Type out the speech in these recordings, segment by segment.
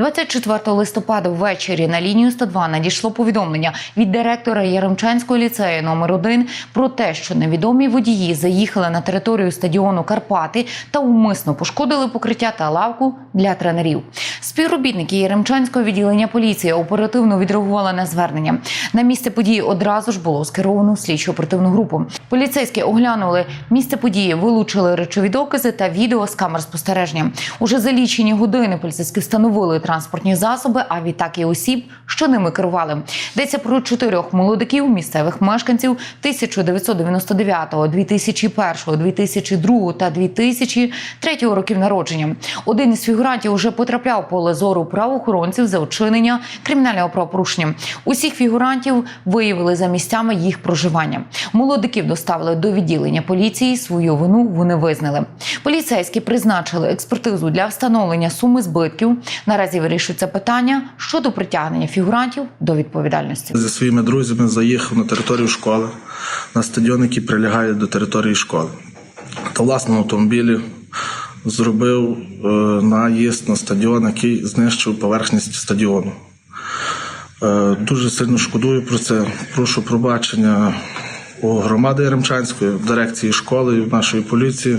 24 листопада ввечері на лінію 102 надійшло повідомлення від директора Яремчанського ліцею номер 1 про те, що невідомі водії заїхали на територію стадіону Карпати та умисно пошкодили покриття та лавку для тренерів. Співробітники Яремчанського відділення поліції оперативно відреагували на звернення. На місце події одразу ж було скеровано слідчо оперативну групу. Поліцейські оглянули місце події, вилучили речові докази та відео з камер спостереження. Уже за лічені години поліцейські встановили транспортні засоби, а відтак і осіб, що ними керували. Йдеться про чотирьох молодиків, місцевих мешканців 1999, 2001, 2002 та 2003 років народження. Один із фігурантів уже потрапляв поле зору правоохоронців за вчинення кримінального правопорушення. Усіх фігурантів виявили за місцями їх проживання. Молодиків доставили до відділення поліції. Свою вину вони визнали. Поліцейські призначили експертизу для встановлення суми збитків. Наразі вирішується питання щодо притягнення фігурантів до відповідальності. Зі своїми друзями заїхав на територію школи, на стадіон, який прилягає до території школи. Та власному автомобілі зробив е, наїзд на стадіон, який знищив поверхність стадіону. Е, дуже сильно шкодую про це. Прошу пробачення у громади Яремчанської, дирекції школи в нашої поліції.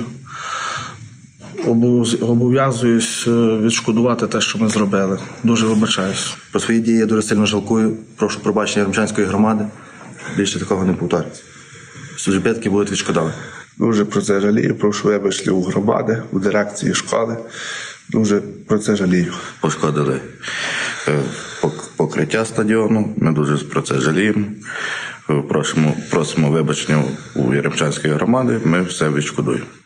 Обов'яз- Обов'язуюсь е, відшкодувати те, що ми зробили. Дуже вибачаюсь. Про свої дії я дуже сильно жалкую. Прошу пробачення Ремчанської громади. Більше такого не повториться. Всі будуть відшкодовані. Дуже про це жалію. Прошу вибачте у громади, у дирекції школи. Дуже про це жалію. пошкодили е, покриття стадіону. Ми дуже про це жаліємо. Е, Просимо, просимо вибачення у Яремчанської громади. Ми все відшкодуємо.